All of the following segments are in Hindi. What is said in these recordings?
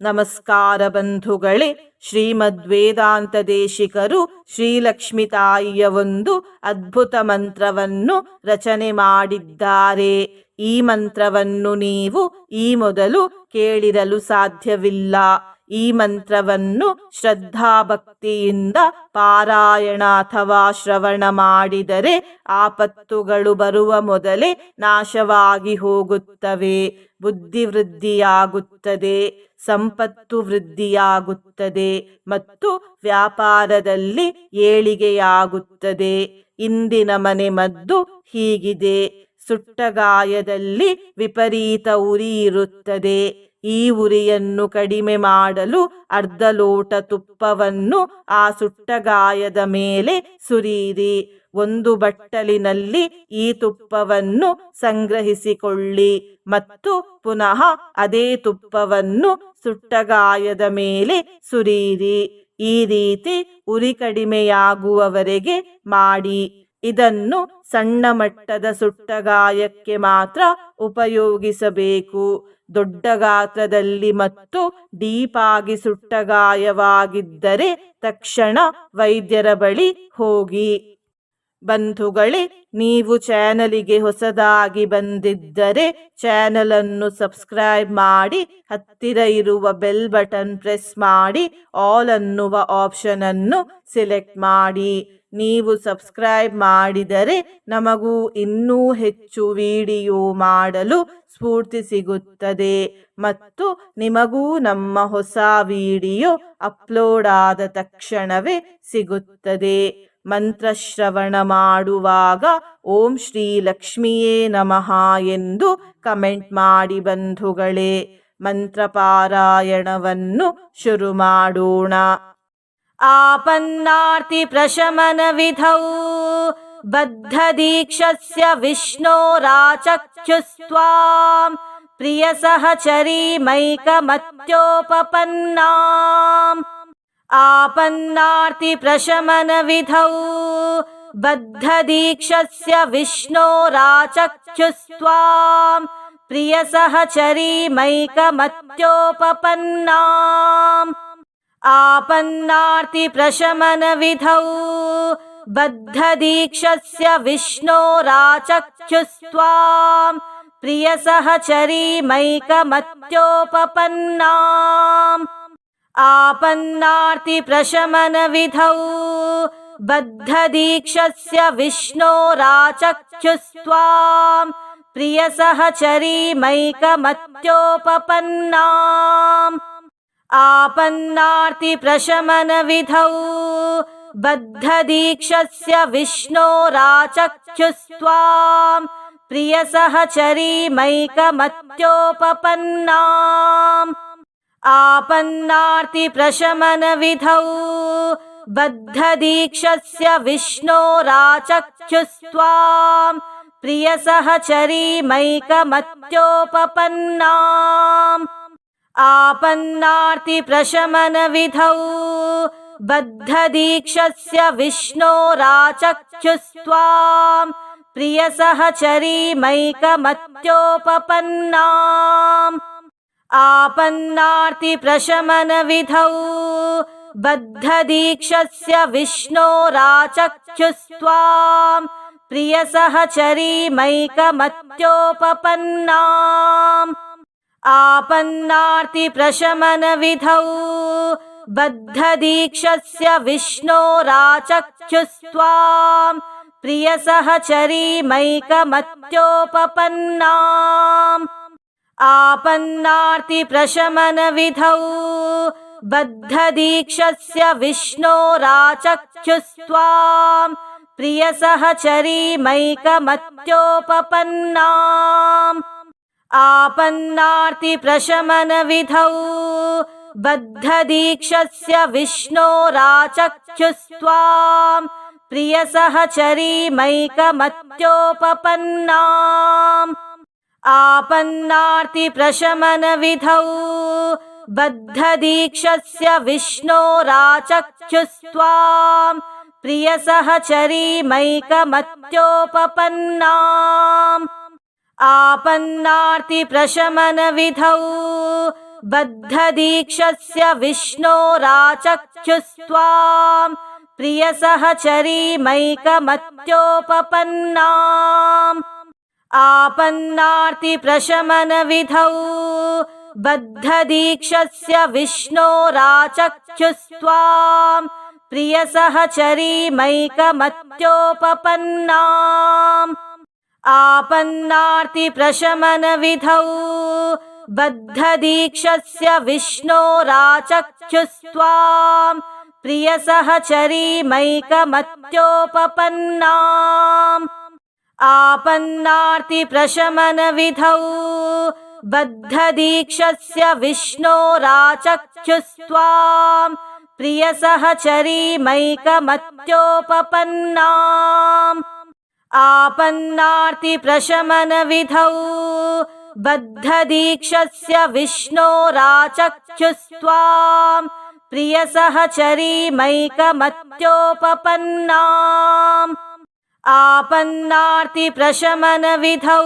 ನಮಸ್ಕಾರ ಬಂಧುಗಳೇ ಶ್ರೀಮದ್ ವೇದಾಂತ ದೇಶಿಕರು ಶ್ರೀಲಕ್ಷ್ಮಿ ತಾಯಿಯ ಒಂದು ಅದ್ಭುತ ಮಂತ್ರವನ್ನು ರಚನೆ ಮಾಡಿದ್ದಾರೆ. ಈ ಮಂತ್ರವನ್ನು ನೀವು ಈ ಮೊದಲು ಕೇಳಿರಲು ಸಾಧ್ಯವಿಲ್ಲ. ಈ ಮಂತ್ರವನ್ನು ಶ್ರದ್ಧಾಭಕ್ತಿಯಿಂದ ಪಾರಾಯಣ ಅಥವಾ ಶ್ರವಣ ಮಾಡಿದರೆ ಆಪತ್ತುಗಳು ಬರುವ ಮೊದಲೇ ನಾಶವಾಗಿ ಹೋಗುತ್ತವೆ, ಬುದ್ಧಿ ವೃದ್ಧಿಯಾಗುತ್ತದೆ, ಸಂಪತ್ತು ವೃದ್ಧಿಯಾಗುತ್ತದೆ ಮತ್ತು ವ್ಯಾಪಾರದಲ್ಲಿ ಏಳಿಗೆಯಾಗುತ್ತದೆ. ಇಂದಿನ ಮನೆ ಮದ್ದು ಹೀಗಿದೆ ಸುಟ್ಟಗಾಯದಲ್ಲಿ ವಿಪರೀತ ಉರಿ ಇರುತ್ತದೆ. ಈ ಉರಿಯನ್ನು ಕಡಿಮೆ ಮಾಡಲು ಅರ್ಧ ಲೋಟ ತುಪ್ಪವನ್ನು ಆ ಸುಟ್ಟ ಗಾಯದ ಮೇಲೆ ಸುರಿಯಿರಿ. ಒಂದು ಬಟ್ಟಲಿನಲ್ಲಿ ಈ ತುಪ್ಪವನ್ನು ಸಂಗ್ರಹಿಸಿಕೊಳ್ಳಿ ಮತ್ತು ಪುನಃ ಅದೇ ತುಪ್ಪವನ್ನು ಸುಟ್ಟಗಾಯದ ಮೇಲೆ ಸುರಿಯಿರಿ. ಈ ರೀತಿ ಉರಿ ಕಡಿಮೆಯಾಗುವವರೆಗೆ ಮಾಡಿ. ಇದನ್ನು ಸಣ್ಣ ಮಟ್ಟದ ಸುಟ್ಟಗಾಯಕ್ಕೆ ಮಾತ್ರ ಉಪಯೋಗಿಸಬೇಕು. ದೊಡ್ಡ ಗಾತ್ರದಲ್ಲಿ ಮತ್ತು ಡೀಪಾಗಿ ಸುಟ್ಟಗಾಯವಾಗಿದ್ದರೆ ತಕ್ಷಣ ವೈದ್ಯರ ಬಳಿ ಹೋಗಿ. ಬಂಧುಗಳೇ, ನೀವು ಚಾನಲಿಗೆ ಹೊಸದಾಗಿ ಬಂದಿದ್ದರೆ ಚಾನಲನ್ನು ಸಬ್ಸ್ಕ್ರೈಬ್ ಮಾಡಿ, ಹತ್ತಿರ ಇರುವ ಬೆಲ್ ಬಟನ್ ಪ್ರೆಸ್ ಮಾಡಿ, ಆಲ್ ಅನ್ನುವ ಆಪ್ಷನ್ ಅನ್ನು ಸೆಲೆಕ್ಟ್ ಮಾಡಿ. ನೀವು ಸಬ್ಸ್ಕ್ರೈಬ್ ಮಾಡಿದರೆ ನಮಗೂ ಇನ್ನೂ ಹೆಚ್ಚು ವಿಡಿಯೋ ಮಾಡಲು ಸ್ಫೂರ್ತಿ ಸಿಗುತ್ತದೆ. ಮತ್ತು ನಿಮಗೂ ನಮ್ಮ ಹೊಸ ವಿಡಿಯೋ ಅಪ್ಲೋಡ್ ಆದ ತಕ್ಷಣವೇ ಸಿಗುತ್ತದೆ. ಮಂತ್ರಶ್ರವಣ ಮಾಡುವಾಗ ಓಂ ಶ್ರೀ ಲಕ್ಷ್ಮಿಯೇ ನಮಃ ಎಂದು ಕಮೆಂಟ್ ಮಾಡಿ ಬಂಧುಗಳೇ. ಮಂತ್ರಪಾರಾಯಣವನ್ನು ಶುರು ಮಾಡೋಣ. आपन्नार्तिप्रशमनविधौ। बद्धदीक्षस्य विष्णोराचक्षुस्त्वाम्। प्रियसहचरीमैकमत्योपपन्नाम्। आपन्नार्तिप्रशमनविधौ। बद्धदीक्षस्य विष्णोराचक्षुस्त्वाम्। प्रियसहचरीमैकमत्योपपन्नाम्। आपन्नार्तिप्रशमनविधौ बद्धदीक्षस्य विष्णोराचक्षुस्त्वाम् प्रियसहचरीमैकमत्योपपन्नाम्। आपन्नार्तिप्रशमनविधौ बद्धदीक्षस्य विष्णोराचक्षुस्त्वाम् प्रियसहचरीमैकमत्योपपन्नाम्। आपन्नार्तिप्रशमनविधौ बद्धदीक्षस्य विष्णोराचक्षुस्त्वाम् प्रियसहचरीमैकमत्योपपन्नाम्। आपन्नार्तिप्रशमनविधौ बद्धदीक्षस्य विष्णोराचक्षुस्त्वाम् प्रियसहचरीमैकमत्योपपन्नाम्। आपन्नार्तिप्रशमनविधौ बद्धदीक्षस्य विष्णोराचक्षुस्त्वाम् प्रियसहचरीमैकमत्योपपन्नाम्। आपन्नार्तिप्रशमनविधौ बद्धदीक्षस्य विष्णोराचक्षुस्त्वाम् प्रियसहचरीमैकमत्योपपन्नाम्। आपन्नार्तिप्रशमनविधौ बद्धदीक्षस्य विष्णोराचक्षुस्त्वाम् प्रियसहचरीमैकमत्योपपन्नाम्। आपन्नार्तिप्रशमनविधौ बद्धदीक्षस्य विष्णोराचक्षुस्त्वाम् प्रियसहचरीमैकमत्योपपन्नाम्। आपन्नार्तिप्रशमनविधौ बद्धदीक्षस्य विष्णोराचक्षुस्त्वाम् प्रियसहचरीमैकमत्योपपन्नाम्। आपन्नार्तिप्रशमनविधौ बद्धदीक्षस्य विष्णोराचक्षुस्त्वाम् प्रियसहचरीमैकमत्योपपन्नाम्। आपन्नार्तिप्रशमनविधौ। बद्धदीक्षस्य विष्णोराचक्षुस्त्वाम् प्रियसहचरीमैकमत्योपपन्नाम्। आपन्नार्तिप्रशमनविधौ। बद्धदीक्षस्य विष्णोराचक्षुस्त्वाम् प्रियसहचरीमैकमत्योपपन्नाम्। आपन्नार्तिप्रशमनविधौ बद्धदीक्षस्य विष्णोराचक्षुस्त्वाम् प्रियसहचरीमैकमत्योपपन्नाम्। आपन्नार्तिप्रशमनविधौ बद्धदीक्षस्य विष्णोराचक्षुस्त्वाम् प्रियसहचरीमैकमत्योपपन्नाम्। आपन्नार्तिप्रशमनविधौ बद्धदीक्षस्य विष्णोराचक्षुस्त्वाम् प्रियसहचरीमैकमत्योपपन्नाम्। आपन्नार्तिप्रशमनविधौ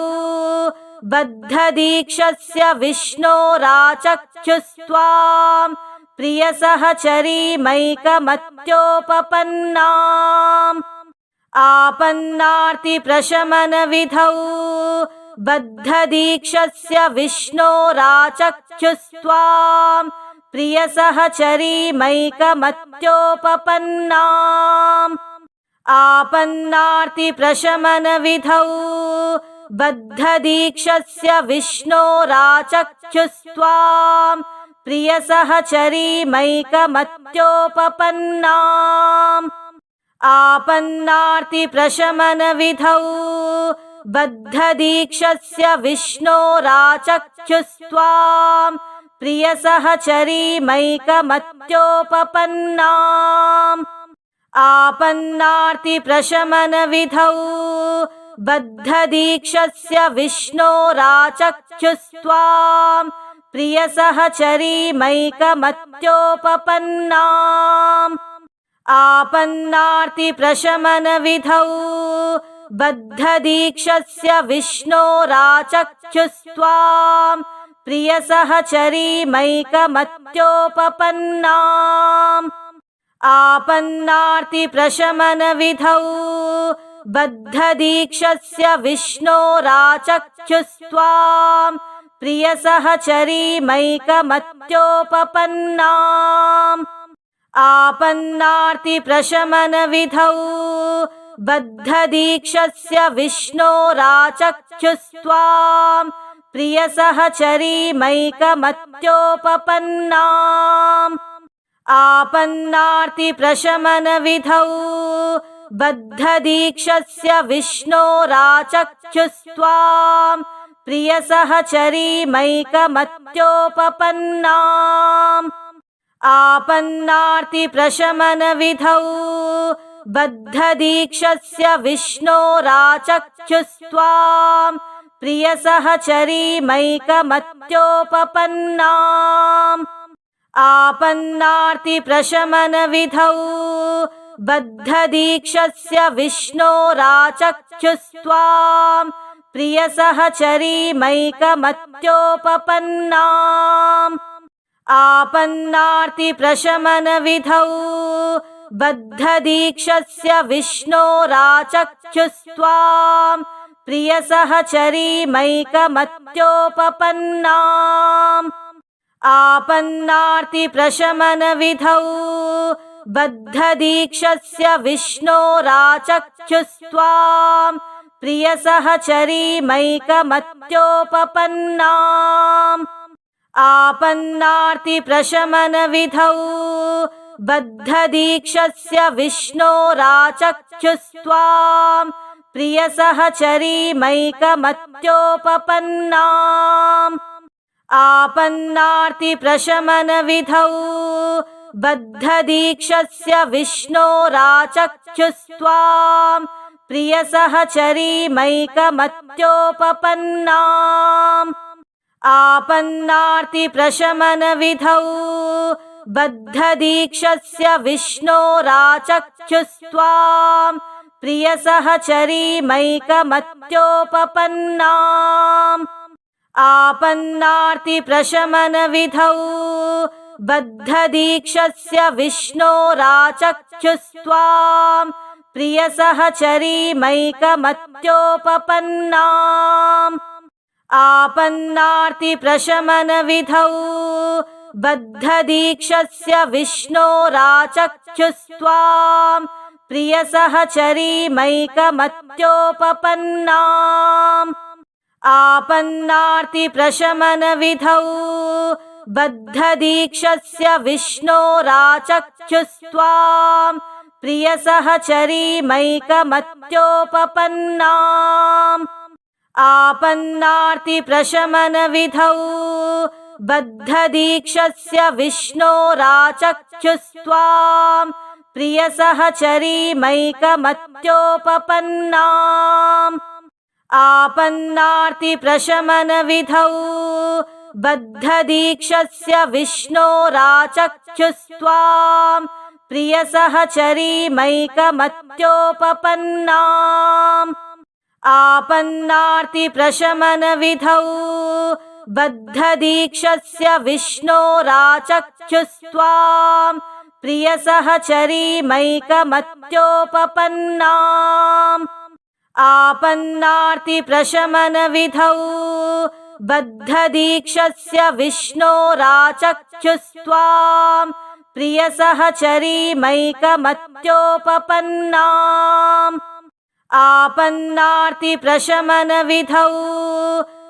बद्धदीक्षस्य विष्णोराचक्षुस्त्वाम् प्रियसहचरीमैकमत्योपपन्नाम्। आपन्नार्तिप्रशमनविधौ। बद्धदीक्षस्य विष्णोराचक्षुस्त्वाम्। प्रियसहचरीमैकमत्योपपन्नाम्। आपन्नार्तिप्रशमनविधौ। बद्धदीक्षस्य विष्णोराचक्षुस्त्वाम्। प्रियसहचरीमैकमत्योपपन्नाम्। आपन्नार्तिप्रशमनविधौ बद्धदीक्षस्य विष्णोराचक्षुस्त्वाम् प्रियसहचरीमैकमत्योपपन्नाम्। आपन्नार्तिप्रशमनविधौ बद्धदीक्षस्य विष्णोराचक्षुस्त्वाम् प्रियसहचरीमैकमत्योपपन्नाम्। आपन्नार्तिप्रशमनविधौ बद्धदीक्षस्य विष्णोराचक्षुस्त्वाम् प्रियसहचरीमैकमत्योपपन्नाम्। आपन्नार्तिप्रशमनविधौ बद्धदीक्षस्य विष्णोराचक्षुस्त्वाम् प्रियसहचरीमैकमत्योपपन्नाम्। आपन्नार्तिप्रशमनविधौ बद्धदीक्षस्य विष्णोराचक्षुस्त्वाम् प्रियसहचरीमैकमत्योपपन्नाम्। आपन्नार्तिप्रशमनविधौ बद्धदीक्षस्य विष्णोराचक्षुस्त्वाम् प्रियसहचरीमैकमत्योपपन्नाम्। आपन्नार्तिप्रशमनविधौ। बद्धदीक्षस्य विष्णोराचक्षुस्त्वाम्। प्रियसहचरीमैकमत्योपपन्नाम्। आपन्नार्तिप्रशमनविधौ। बद्धदीक्षस्य विष्णोराचक्षुस्त्वाम्। प्रियसहचरीमैकमत्योपपन्नाम्। आपन्नार्तिप्रशमनविधौ बद्धदीक्षस्य विष्णोराचक्षुस्त्वाम् प्रियसहचरीमैकमत्योपपन्नाम्। आपन्नार्तिप्रशमनविधौ बद्धदीक्षस्य विष्णोराचक्षुस्त्वाम् प्रियसहचरीमैकमत्योपपन्नाम्। आपन्नार्तिप्रशमनविधौ बद्धदीक्षस्य विष्णोराचक्षुस्त्वाम् प्रियसहचरीमैकमत्योपपन्नाम्। आपन्नार्तिप्रशमनविधौ बद्धदीक्षस्य विष्णोराचक्षुस्त्वाम् प्रियसहचरीमैकमत्योपपन्नाम्। आपन्नार्तिप्रशमनविधौ। बद्धदीक्षस्य विष्णोराचक्षुस्त्वाम् प्रियसहचरीमैकमत्योपपन्नाम्। आपन्नार्तिप्रशमनविधौ। बद्धदीक्षस्य विष्णोराचक्षुस्त्वाम् प्रियसहचरीमैकमत्योपपन्नाम्। आपन्नार्तिप्रशमनविधौ बद्धदीक्षस्य विष्णोराचक्षुस्त्वाम् प्रियसहचरीमैकमत्योपपन्नाम्। आपन्नार्तिप्रशमनविधौ बद्धदीक्षस्य विष्णोराचक्षुस्त्वाम् प्रियसहचरीमैकमत्योपपन्नाम्। आपन्नार्तिप्रशमनविधौ बद्धदीक्षस्य विष्णोराचक्षुस्त्वाम् प्रियसहचरीमैकमत्योपपन्नाम्। आपन्नार्तिप्रशमनविधौ बद्धदीक्षस्य विष्णोराचक्षुस्त्वाम् प्रियसहचरीमैकमत्योपपन्नाम्। आपन्नार्तिप्रशमनविधौ। बद्धदीक्षस्य विष्णोराचक्षुस्त्वाम् प्रियसहचरीमैकमत्योपपन्नाम्। आपन्नार्तिप्रशमनविधौ। बद्धदीक्षस्य विष्णोराचक्षुस्त्वाम् प्रियसहचरीमैकमत्योपपन्नाम्। आपन्नार्तिप्रशमनविधौ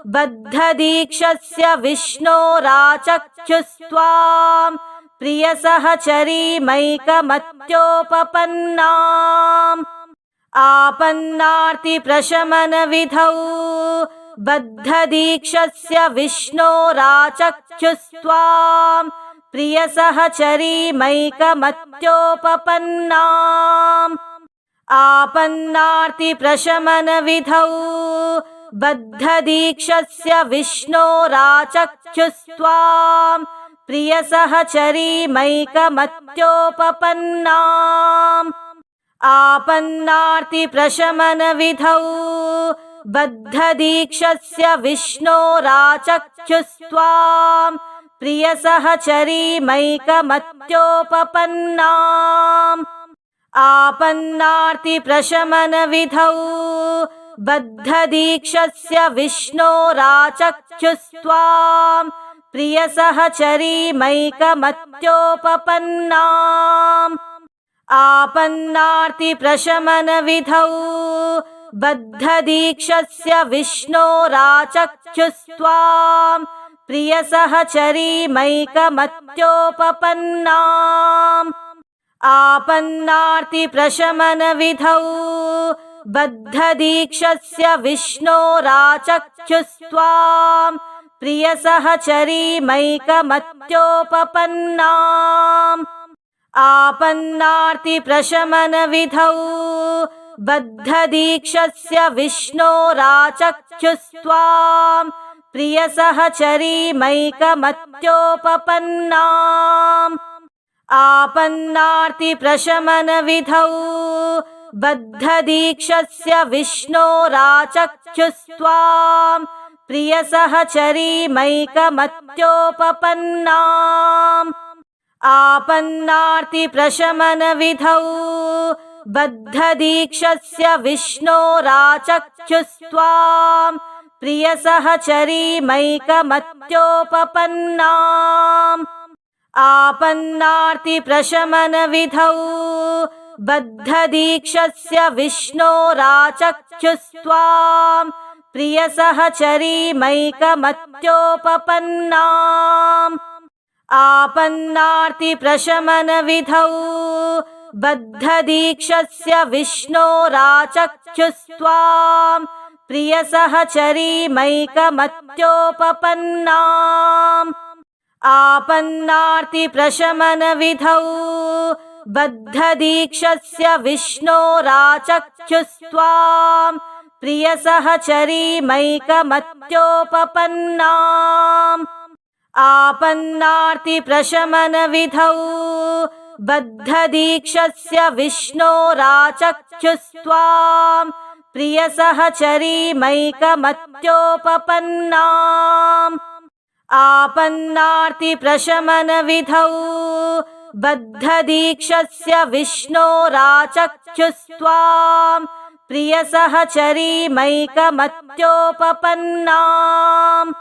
बद्धदीक्षस्य विष्णोराचक्षुस्त्वाम् प्रियसहचरीमैकमत्योपपन्नाम्। आपन्नार्तिप्रशमनविधौ बद्धदीक्षस्य विष्णोराचक्षुस्त्वाम् प्रियसहचरीमैकमत्योपपन्नाम्। आपन्नार्तिप्रशमनविधौ बद्धदीक्षस्य विष्णोराचक्षुस्त्वाम् प्रियसहचरीमैकमत्योपपन्नाम्। आपन्नार्तिप्रशमनविधौ बद्धदीक्षस्य विष्णोराचक्षुस्त्वाम् प्रियसहचरीमैकमत्योपपन्नाम्। आपन्नार्तिप्रशमनविधौ। बद्धदीक्षस्य विष्णोराचक्षुस्त्वाम्। प्रियसहचरीमैकमत्योपपन्नाम्। आपन्नार्तिप्रशमनविधौ। बद्धदीक्षस्य विष्णोराचक्षुस्त्वाम्। प्रियसहचरीमैकमत्योपपन्नाम्। आपन्नार्तिप्रशमनविधौ। बद्धदीक्षस्य विष्णोराचक्षुस्त्वाम्। प्रियसहचरीमैकमत्योपपन्नाम्। आपन्नार्तिप्रशमनविधौ। बद्धदीक्षस्य विष्णोराचक्षुस्त्वाम्। प्रियसहचरीमैकमत्योपपन्नाम्। आपन्नार्तिप्रशमनविधौ बद्धदीक्षस्य विष्णोराचक्षुस्त्वाम् प्रियसहचरीमैकमत्योपपन्नाम्। आपन्नार्तिप्रशमनविधौ बद्धदीक्षस्य विष्णोराचक्षुस्त्वाम् प्रियसहचरीमैकमत्योपपन्नाम्। आपन्नार्तिप्रशमनविधौ बद्धदीक्षस्य विष्णोराचक्षुस्त्वाम् प्रियसहचरीमैकमत्योपपन्नाम्। आपन्नार्तिप्रशमनविधौ बद्धदीक्षस्य विष्णोराचक्षुस्त्वाम् प्रियसहचरीमैकमत्योपपन्नाम्। आपन्नार्तिप्रशमनविधौ। बद्धदीक्षस्य विष्णोराचक्षुस्त्वाम्। प्रियसहचरीमैकमत्योपपन्नाम्। आपन्नार्तिप्रशमनविधौ। बद्धदीक्षस्य विष्णोराचक्षुस्त्वाम्। प्रियसहचरीमैकमत्योपपन्नाम्। आपन्नार्तिप्रशमनविधौ बद्धदीक्षस्य विष्णोराचक्षुस्त्वाम् प्रियसहचरीमैकमत्योपपन्नाम्।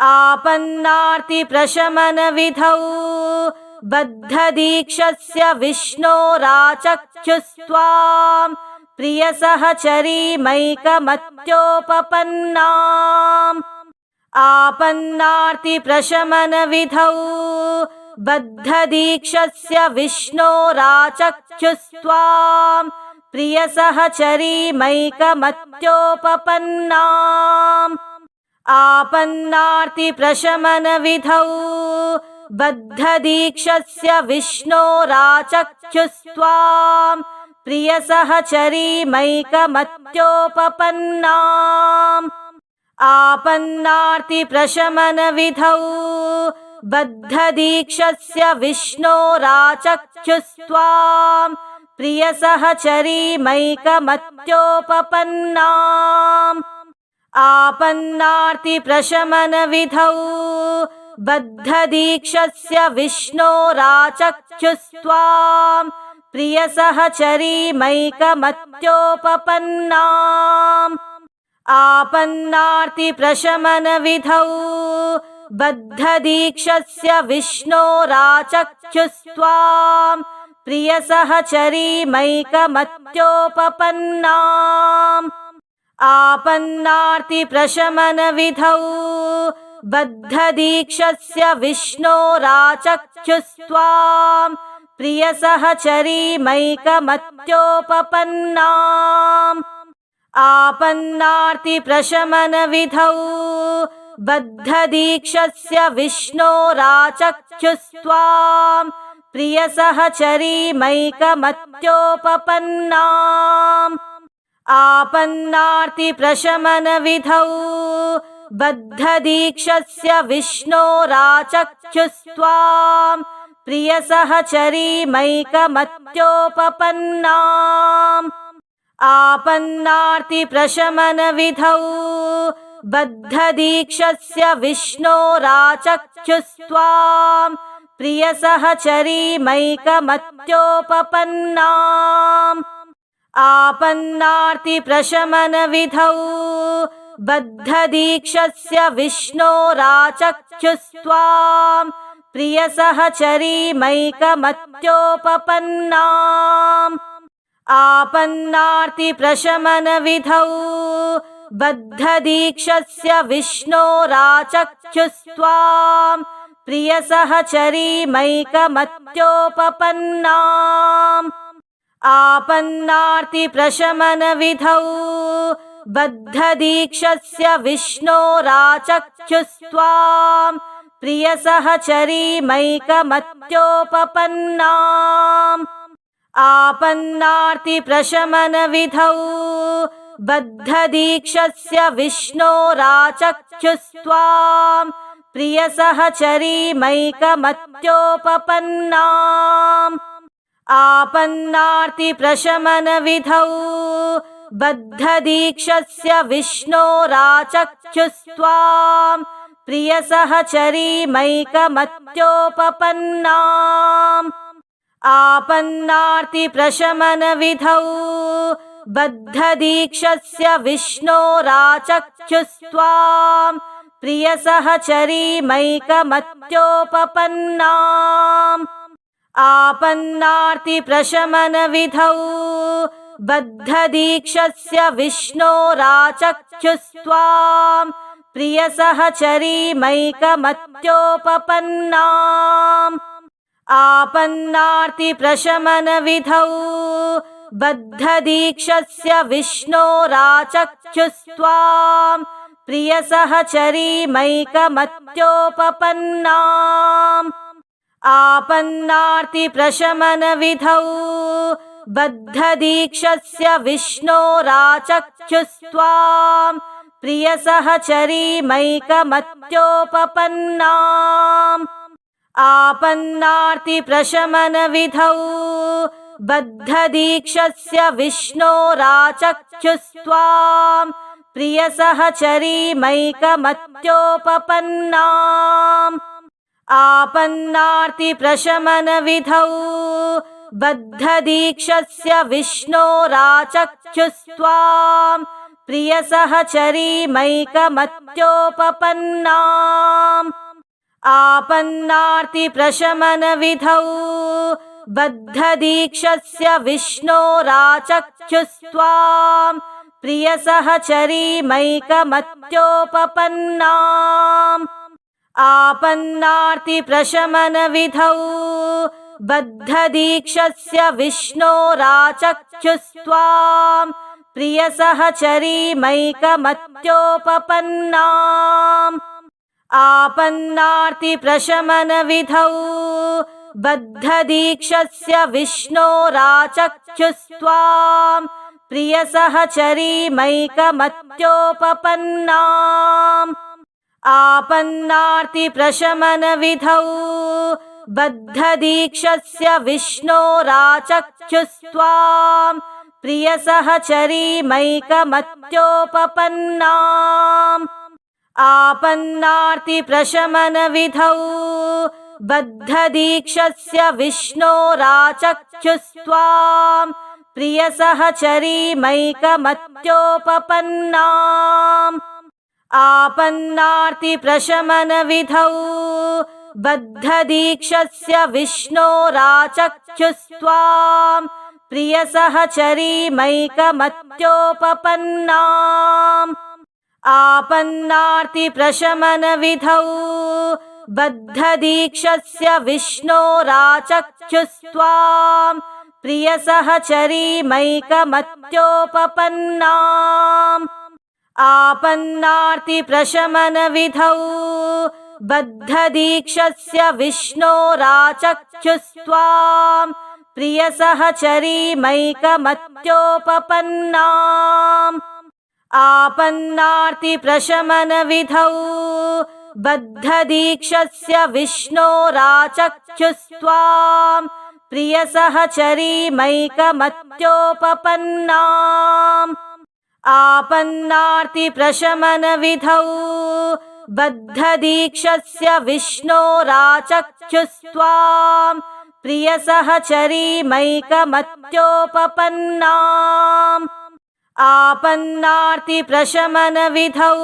आपन्नार्तिप्रशमनविधौ बद्धदीक्षस्य विष्णोराचक्षुस्त्वाम् प्रियसहचरीमैकमत्योपपन्नाम्। आपन्नार्तिप्रशमनविधौ बद्धदीक्षस्य विष्णोराचक्षुस्त्वाम् प्रियसहचरीमैकमत्योपपन्नाम्। आपन्नार्तिप्रशमनविधौ बद्धदीक्षस्य विष्णोराचक्षुस्त्वाम् प्रियसहचरीमैकमत्योपपन्नाम्। आपन्नार्तिप्रशमनविधौ। बद्धदीक्षस्य विष्णोराचक्षुस्त्वाम् प्रियसहचरीमैकमत्योपपन्नाम्। आपन्नार्तिप्रशमनविधौ। बद्धदीक्षस्य विष्णोराचक्षुस्त्वाम् प्रियसहचरीमैकमत्योपपन्नाम्। आपन्नार्तिप्रशमनविधौ बद्धदीक्षस्य विष्णोराचक्षुस्त्वाम् प्रियसहचरीमैकमत्योपपन्नाम्। आपन्नार्तिप्रशमनविधौ बद्धदीक्षस्य विष्णोराचक्षुस्त्वाम् प्रियसहचरीमैकमत्योपपन्नाम्। आपन्नार्तिप्रशमनविधौ बद्धदीक्षस्य विष्णोराचक्षुस्त्वाम् प्रियसहचरीमैकमत्योपपन्नाम्। आपन्नार्तिप्रशमनविधौ बद्धदीक्षस्य विष्णोराचक्षुस्त्वाम् प्रियसहचरीमैकमत्योपपन्नाम्। आपन्नार्तिप्रशमनविधौ। बद्धदीक्षस्य विष्णोराचक्षुस्त्वाम्। प्रियसहचरीमैकमत्योपपन्नाम्। आपन्नार्तिप्रशमनविधौ। बद्धदीक्षस्य विष्णोराचक्षुस्त्वाम्। प्रियसहचरीमैकमत्योपपन्नाम्। आपन्नार्तिप्रशमनविधौ बद्धदीक्षस्य विष्णोराचक्षुस्त्वाम् प्रियसहचरीमैकमत्योपपन्नाम्। आपन्नार्तिप्रशमनविधौ बद्धदीक्षस्य विष्णोराचक्षुस्त्वाम् प्रियसहचरीमैकमत्योपपन्नाम्। आपन्नार्तिप्रशमनविधौ बद्धदीक्षस्य विष्णोराचक्षुस्त्वाम् प्रियसहचरीमैकमत्योपपन्नाम्। आपन्नार्तिप्रशमनविधौ बद्धदीक्षस्य विष्णोराचक्षुस्त्वाम् प्रियसहचरीमैकमत्योपपन्नाम्। आपन्नार्तिप्रशमनविधौ बद्धदीक्षस्य विष्णोराचक्षुस्त्वाम् प्रियसहचरीमैकमत्योपपन्नाम्। आपन्नार्तिप्रशमनविधौ बद्धदीक्षस्य विष्णोराचक्षुस्त्वाम् प्रियसहचरीमैकमत्योपपन्नाम्। आपन्नार्तिप्रशमनविधौ। बद्धदीक्षस्य विष्णोराचक्षुस्त्वाम्। प्रियसहचरीमैकमत्योपपन्नाम्। आपन्नार्तिप्रशमनविधौ। बद्धदीक्षस्य विष्णोराचक्षुस्त्वाम्। प्रियसहचरीमैकमत्योपपन्नाम्। आपन्नार्तिप्रशमनविधौ बद्धदीक्षस्य विष्णोराचक्षुस्त्वाम् प्रियसहचरीमैकमत्योपपन्नाम्। आपन्नार्तिप्रशमनविधौ बद्धदीक्षस्य विष्णोराचक्षुस्त्वाम् प्रियसहचरीमैकमत्योपपन्नाम्। आपन्नार्तिप्रशमनविधौ बद्धदीक्षस्य विष्णोराचक्षुस्त्वाम् प्रियसहचरीमैकमत्योपपन्नाम्। आपन्नार्तिप्रशमनविधौ बद्धदीक्षस्य विष्णोराचक्षुस्त्वाम् प्रियसहचरीमैकमत्योपपन्नाम्। आपन्नार्तिप्रशमनविधौ बद्धदीक्षस्य विष्णोराचक्षुस्त्वाम् प्रियसहचरीमैकमत्योपपन्नाम्। आपन्नार्तिप्रशमनविधौ बद्धदीक्षस्य विष्णोराचक्षुस्त्वाम् प्रियसहचरीमैकमत्योपपन्नाम्। आपन्नार्तिप्रशमनविधौ बद्धदीक्षस्य विष्णोराचक्षुस्त्वाम् प्रियसहचरीमैकमत्योपपन्नाम्। आपन्नार्तिप्रशमनविधौ बद्धदीक्षस्य विष्णोराचक्षुस्त्वाम् प्रियसहचरीमैकमत्योपपन्नाम्। आपन्नार्तिप्रशमनविधौ बद्धदीक्षस्य विष्णोराचक्षुस्त्वाम् प्रियसहचरीमैकमत्योपपन्नाम्। आपन्नार्तिप्रशमनविधौ बद्धदीक्षस्य विष्णोराचक्षुस्त्वाम् प्रियसहचरीमैकमत्योपपन्नाम्। आपन्नार्तिप्रशमनविधौ बद्धदीक्षस्य विष्णोराचक्षुस्त्वाम् प्रियसहचरीमैकमत्योपपन्नाम्। आपन्नार्तिप्रशमनविधौ बद्धदीक्षस्य विष्णोराचक्षुस्त्वाम् प्रियसहचरीमैकमत्योपपन्नाम्। आपन्नार्तिप्रशमनविधौ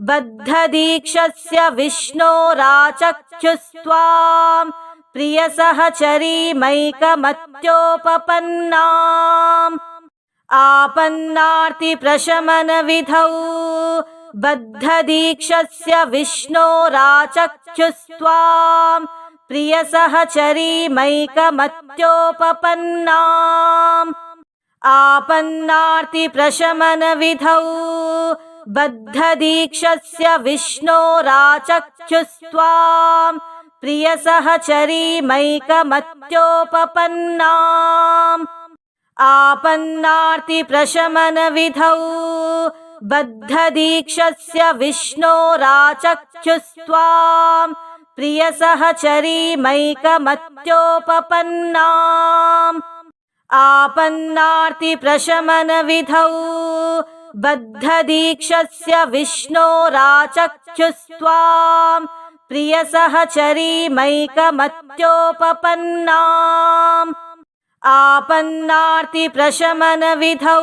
बद्धदीक्षस्य विष्णोराचक्षुस्त्वाम् प्रियसहचरीमैकमत्योपपन्नाम्। आपन्नार्तिप्रशमनविधौ बद्धदीक्षस्य विष्णोराचक्षुस्त्वाम् प्रियसहचरीमैकमत्योपपन्नाम्। आपन्नार्तिप्रशमनविधौ बद्धदीक्षस्य विष्णोराचक्षुस्त्वाम् प्रियसहचरीमैकमत्योपपन्नाम्। आपन्नार्तिप्रशमनविधौ बद्धदीक्षस्य विष्णोराचक्षुस्त्वाम् प्रियसहचरीमैकमत्योपपन्नाम्। आपन्नार्तिप्रशमनविधौ बद्धदीक्षस्य विष्णोराचक्षुस्त्वाम् प्रियसहचरीमैकमत्योपपन्नाम्। आपन्नार्तिप्रशमनविधौ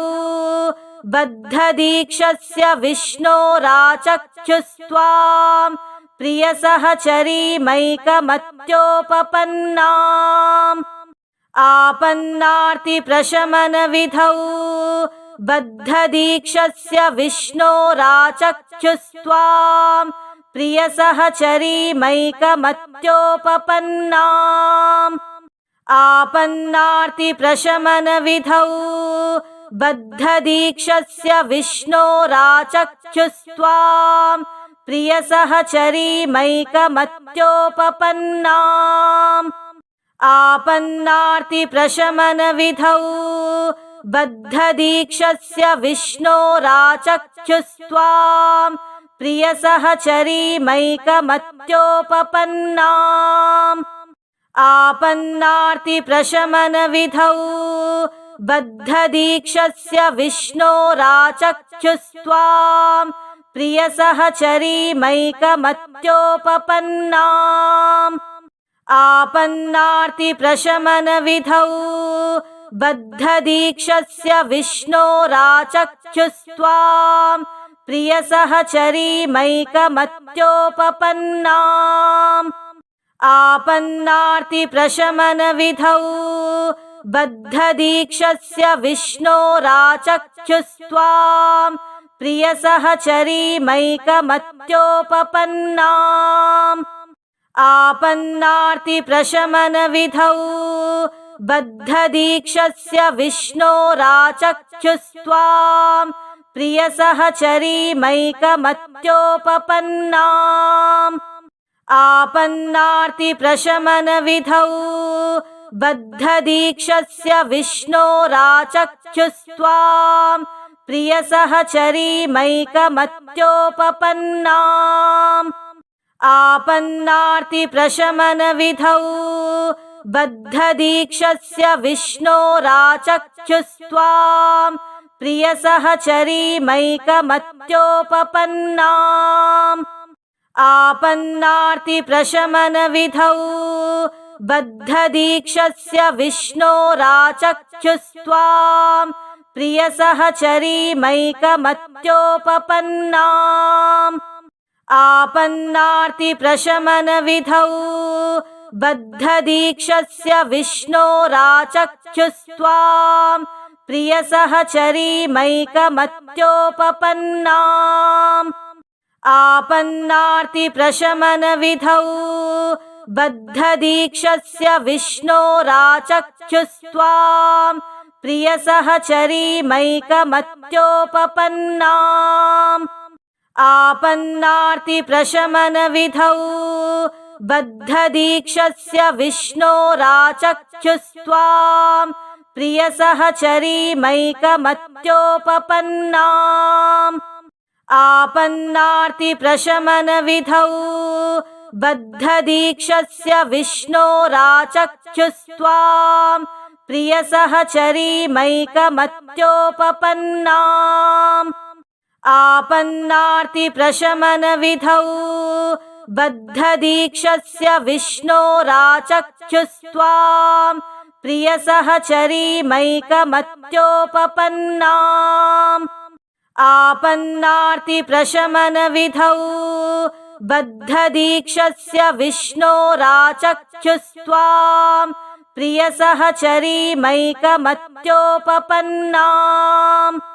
बद्धदीक्षस्य विष्णोराचक्षुस्त्वाम् प्रियसहचरीमैकमत्योपपन्नाम्। आपन्नार्तिप्रशमनविधौ। बद्धदीक्षस्य विष्णोराचक्षुस्त्वाम् प्रियसहचरीमैकमत्योपपन्नाम्। आपन्नार्तिप्रशमनविधौ। बद्धदीक्षस्य विष्णोराचक्षुस्त्वाम् प्रियसहचरीमैकमत्योपपन्नाम्। आपन्नार्तिप्रशमनविधौ बद्धदीक्षस्य विष्णोराचक्षुस्त्वाम् प्रियसहचरीमैकमत्योपपन्नाम्। आपन्नार्तिप्रशमनविधौ बद्धदीक्षस्य विष्णोराचक्षुस्त्वाम् प्रियसहचरीमैकमत्योपपन्नाम्। आपन्नार्तिप्रशमनविधौ बद्धदीक्षस्य विष्णोराचक्षुस्त्वाम् प्रियसहचरीमैकमत्योपपन्नाम्। आपन्नार्तिप्रशमनविधौ बद्धदीक्षस्य विष्णोराचक्षुस्त्वाम् प्रियसहचरीमैकमत्योपपन्नाम्। आपन्नार्तिप्रशमनविधौ बद्धदीक्षस्य विष्णोराचक्षुस्त्वाम् प्रियसहचरीमैकमत्योपपन्नाम्। आपन्नार्तिप्रशमनविधौ बद्धदीक्षस्य विष्णोराचक्षुस्त्वाम् प्रियसहचरीमैकमत्योपपन्नाम्। आपन्नार्तिप्रशमनविधौ बद्धदीक्षस्य विष्णोराचक्षुस्त्वाम् प्रियसहचरीमैकमत्योपपन्नाम्। आपन्नार्तिप्रशमनविधौ बद्धदीक्षस्य विष्णोराचक्षुस्त्वाम् प्रियसहचरीमैकमत्योपपन्नाम्। आपन्नार्तिप्रशमनविधौ बद्धदीक्षस्य विष्णोराचक्षुस्त्वाम् प्रियसहचरीमैकमत्योपपन्नाम्। आपन्नार्तिप्रशमनविधौ बद्धदीक्षस्य विष्णोराचक्षुस्त्वाम् प्रियसहचरीमैकमत्योपपन्नाम्। आपन्नार्तिप्रशमनविधौ बद्धदीक्षस्य विष्णोराचक्षुस्त्वाम् प्रियसहचरीमैकमत्योपपन्नाम्। आपन्नार्तिप्रशमनविधौ बद्धदीक्षस्य विष्णोराचक्षुस्त्वाम् प्रियसहचरीमैकमत्योपपन्नाम्। आपन्नार्तिप्रशमनविधौ। बद्धदीक्षस्य विष्णोराचक्षुस्त्वाम्। प्रियसहचरीमैकमत्योपपन्नाम्। आपन्नार्तिप्रशमनविधौ। बद्धदीक्षस्य विष्णोराचक्षुस्त्वाम्। प्रियसहचरीमैकमत्योपपन्नाम्।